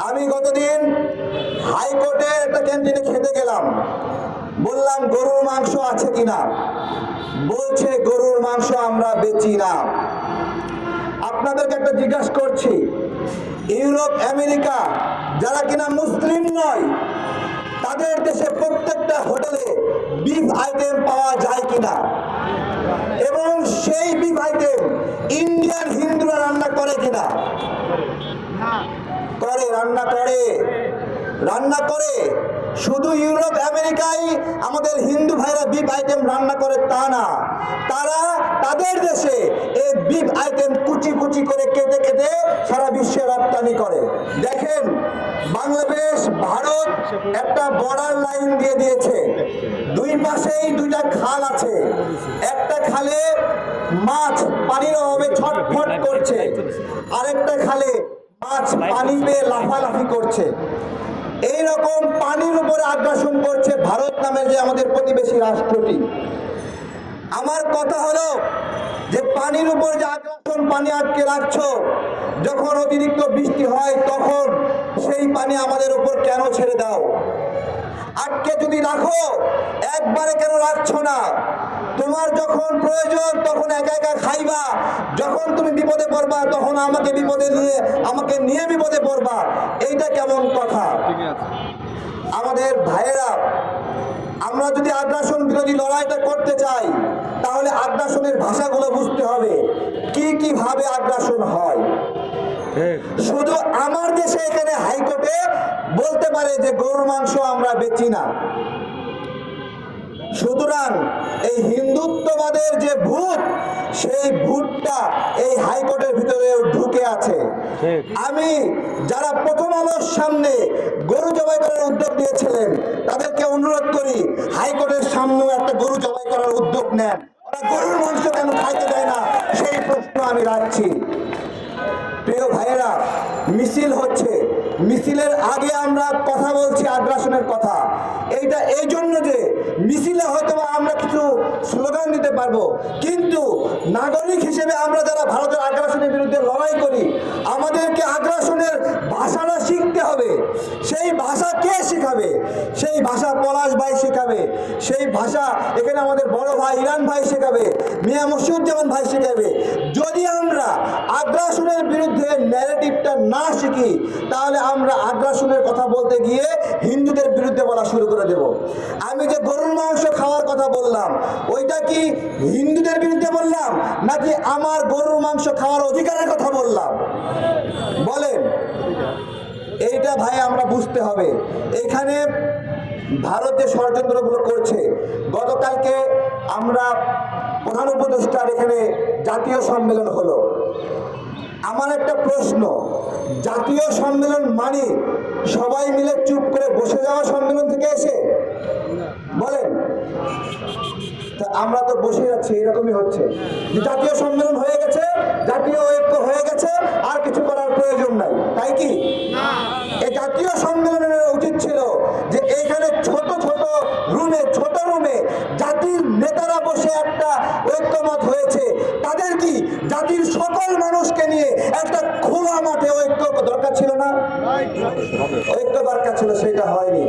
আমি গতদিন হাইকোর্টের একটা ক্যান্টিনে খেতে গেলাম। বললাম গরুর মাংস আছে কিনা? বলছে গরুর মাংস আমরা বেচি না। আপনাদেরকে একটা জিজ্ঞাসা করছি ইউরোপ আমেরিকা যারা কিনা মুসলিম নয় তাদের দেশে প্রত্যেকটা হোটেলে বিফ আইটেম পাওয়া যায় কিনা? এবং সেই বিফ আইটেম ইন্ডিয়ান হিন্দুরা রান্না করে কিনা? রান্না করে। রান্না করে। শুধু ইউরোপ, আমেরিকায় আমাদের হিন্দু ভাইরা বিফ আইটেম রান্না করে তা না। তারা তাদের দেশে এই বিফ আইটেম কুচি কুচি করে কেটে কেটে সারা বিশ্বে রপ্তানি করে। দেখেন, বাংলাদেশ, ভারত একটা বর্ডার লাইন দিয়ে দিয়েছে। দুই পাশেই দুইটা খাল আছে। একটা খালে মাছ পানির অভাবে ছটফট করছে। আরেকটা খালে মাছ পানি পেয়ে লাফালাফি করছে। এই রকম পানির উপরে আগ্রাসন করছে ভারত নামের যে আমাদের প্রতিবেশী রাষ্ট্রটি। আমার কথা হলো যে পানির উপর যে আগ্রাসন পানি আটকে রাখছো, যখন অতিরিক্ত বৃষ্টি হয় তখন সেই পানি আমাদের উপর কেন ছেড়ে দাও? আটকে যদি রাখো, একবারে কেন রাখছো না? তোমার যখন প্রয়োজন তখন একা একা খাইবা। যখন তুমি বিপদে পড়বা তখন আমাকে বিপদে নিয়ে আমাকে নিয়ে বিপদে পড়বা। এইটা কেমন কথা? আমাদের ভাইয়েরা আমরা যদি আগ্রাসন বিরোধী লড়াইটা করতে চাই তাহলে আগ্রাসনের ভাষাগুলো বুঝতে হবে। কি কি ভাবে আগ্রাসন হয়? শুধু আমার দেশে এখানে হাইকোর্টে বলতে পারে যে গরুর মাংস আমরা বেচি না। সুতরাং এই হিন্দুত্ববাদের যে ভূত সেই ভূতটা এই হাইকোর্টের ভিতরে ঢুকে আছে। আমি যারা প্রথম আলোর সামনে গরু জবাই করার উদ্যোগ দিয়েছিলেন তাদেরকে অনুরোধ করি হাইকোর্টের সামনেও একটা গরু জবাই করার উদ্যোগ নেন। ওরা গরুর মাংস কেন খাইতে দেয় না সেই প্রশ্ন আমি রাখছি। প্রিয় ভাইয়েরা মিছিল হচ্ছে। মিছিলের আগে আমরা কথা বলছি, আগ্রাসনের কথা। এইটা এই জন্য যে মিছিলে হয়তো আমরা কিছু স্লোগান দিতে পারব, কিন্তু নাগরিক হিসেবে আমরা যারা ভারতের আগ্রাসনের বিরুদ্ধে লড়াই করি, আমাদেরকে আগ্রাসনের ভাষাটা শিখতে হবে সেই ভাষা কে শেখাবে সেই ভাষা পলাশ ভাই শেখাবে। সেই ভাষা এখানে আমাদের বড় ভাই ইরান ভাই শেখাবে, মিয়া মসিউজ্জামান ভাই শেখাবে। যদি আমরা আগ্রাসনের বিরুদ্ধে ন্যারেটিভটা না শিখি, তাহলে আমরা আগ্রাসনের কথা বলতে গিয়ে হিন্দুদের বিরুদ্ধে বলা শুরু করে দেব। আমি যে গরুর মাংস খাওয়ার কথা বললাম, ওইটা কি হিন্দুদের বিরুদ্ধে বললাম, নাকি আমার গরুর মাংস খাওয়ার অধিকারের কথা বললাম? বলেন। এইটা ভাই আমরা বুঝতে হবে। এখানে ভারত যে ষড়যন্ত্রগুলো করছে। গতকালকে আমরা প্রধান উপদেষ্টার এখানে জাতীয় সম্মেলন হলো। আমার একটা প্রশ্ন, জাতীয় সম্মেলন মানে সবাই মিলে চুপ করে বসে যাওয়া সম্মেলন থেকে এসে? বলেন। তা আমরা তো বসে যাচ্ছি এরকমই হচ্ছে। জাতীয় সম্মেলন হয়ে গেছে, জাতীয় ঐক্য হয়ে গেছে আর কিছু করার প্রয়োজন নাই তাই কি এই জাতীয় সম্মেলনের উচিত ছিল যে এইখানে ছোট ছোট রুমে ছোট রুমে জাতির নেতারা বসে একটা ঐক্যমত হয়েছে। তাদের কি জাতির সকল মানুষকে নিয়ে একটা খোলা মাঠে ঐক্য দরকার ছিল না? ঐক্য দরকার ছিল সেটা হয়নি।